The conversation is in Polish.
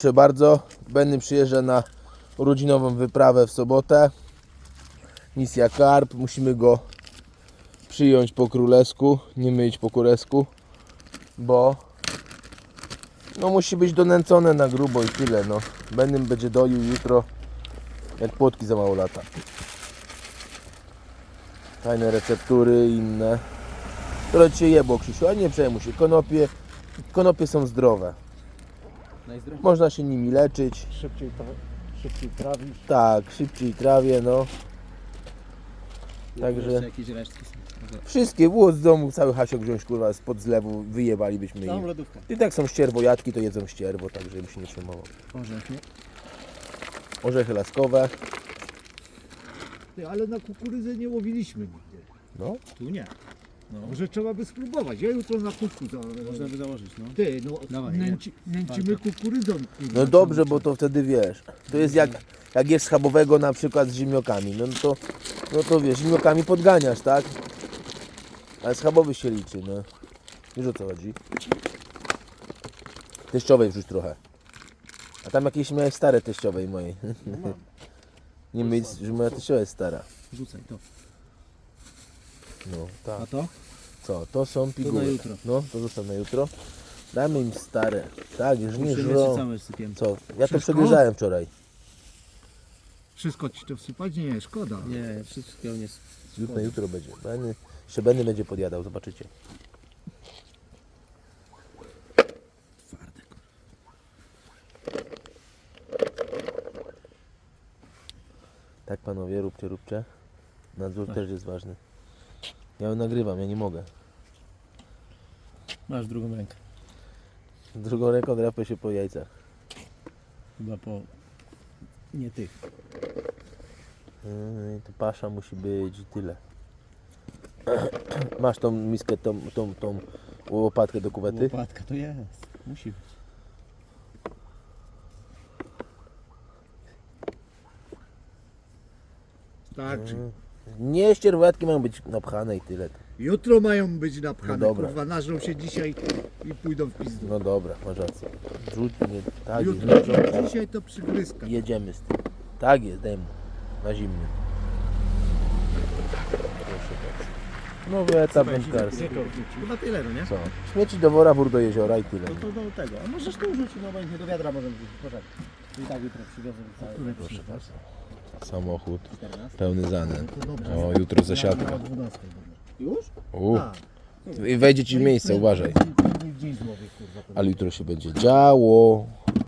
Proszę bardzo, Benny przyjeżdża na urodzinową wyprawę w sobotę. Misja Karp, musimy go przyjąć po królesku, nie myć po kuresku, bo no musi być donęcone na grubo i tyle no. Benny będzie doił jutro jak płotki za mało lata. Fajne receptury inne. Które ci się jebło Krzysiu, a nie przejmuj się, konopie, konopie są zdrowe. Można się nimi leczyć. Szybciej, tra- szybciej trawisz. Tak, szybciej trawię, no. Także jakieś resztki są. Wszystkie było z domu, cały hasiok wziąć kurwa spod zlewu, wyjebalibyśmy Całą im. lodówkę. I tak są ścierwojatki, to jedzą ścierwo, także bym się nie przejmował. Orzechy. Orzechy laskowe, Ty, ale na kukurydzę nie łowiliśmy nigdy. no. Tu nie. No. Może trzeba by spróbować. Ja jutro na kuku za... Można by założyć, no. Ty, no Dawaj, nęci, nęcimy kukurydzą. No dobrze, bo to wtedy wiesz, to jest jak, jak jesz schabowego na przykład z zimniokami, no to, no to wiesz, zimniokami podganiasz, tak? Ale schabowy się liczy, no. Wiesz o co chodzi? Teściowej wrzuć trochę. A tam jakieś miałeś stare teściowej mojej. Nie myśl, że moja teściowa jest stara. Rzucaj to. No, tak. A to? Co, to są piguły. jutro. No, to zostaw na jutro. Damy im stare. Tak, już nie żrą. Co, ja to Wszystko? przegryzałem wczoraj. Wszystko ci to wsypać? Nie, szkoda. Nie, wszystkiego nie... Jutro na jutro będzie. Benny, jeszcze Benny będzie podjadał, zobaczycie. Twarde. Tak panowie, róbcie, róbcie. Nadzór też jest ważny. Ja ją nagrywam, ja nie mogę. Masz drugą rękę. Drugą ręką drapę się po jajcach. Chyba po... Nie tych. Yy, to pasza musi być i tyle. Masz tą miskę, tą, tą, tą łopatkę do kuwety? Łopatka to jest. Musi być. Starczy. Nie, ścierwojatki mają być napchane i tyle. Jutro mają być napchane. No dobra. Kurwa, nażrą się dzisiaj i pójdą w pizdu. No dobra, masz rację. Rzuć, nie, tak jest, Jutro, dzisiaj to przygryzka. Jedziemy z tym. Tak jest, daj mu. Na zimny. Proszę bardzo. Nowy etap wędkarski. Chyba tyle, no nie? Co? Śmieci do wora, wór do jeziora i tyle. No to do tego. A możesz tu rzucić, no bo nie do wiadra możemy wrzucić. Poczekaj. I tak jutro przywiozę cały. Proszę bardzo. Samochód 14. pełny dobrze. O, jutro zasiadka. Na 12 Już? U, I wejdzie ci w miejsce, uważaj. Ale jutro się będzie działo.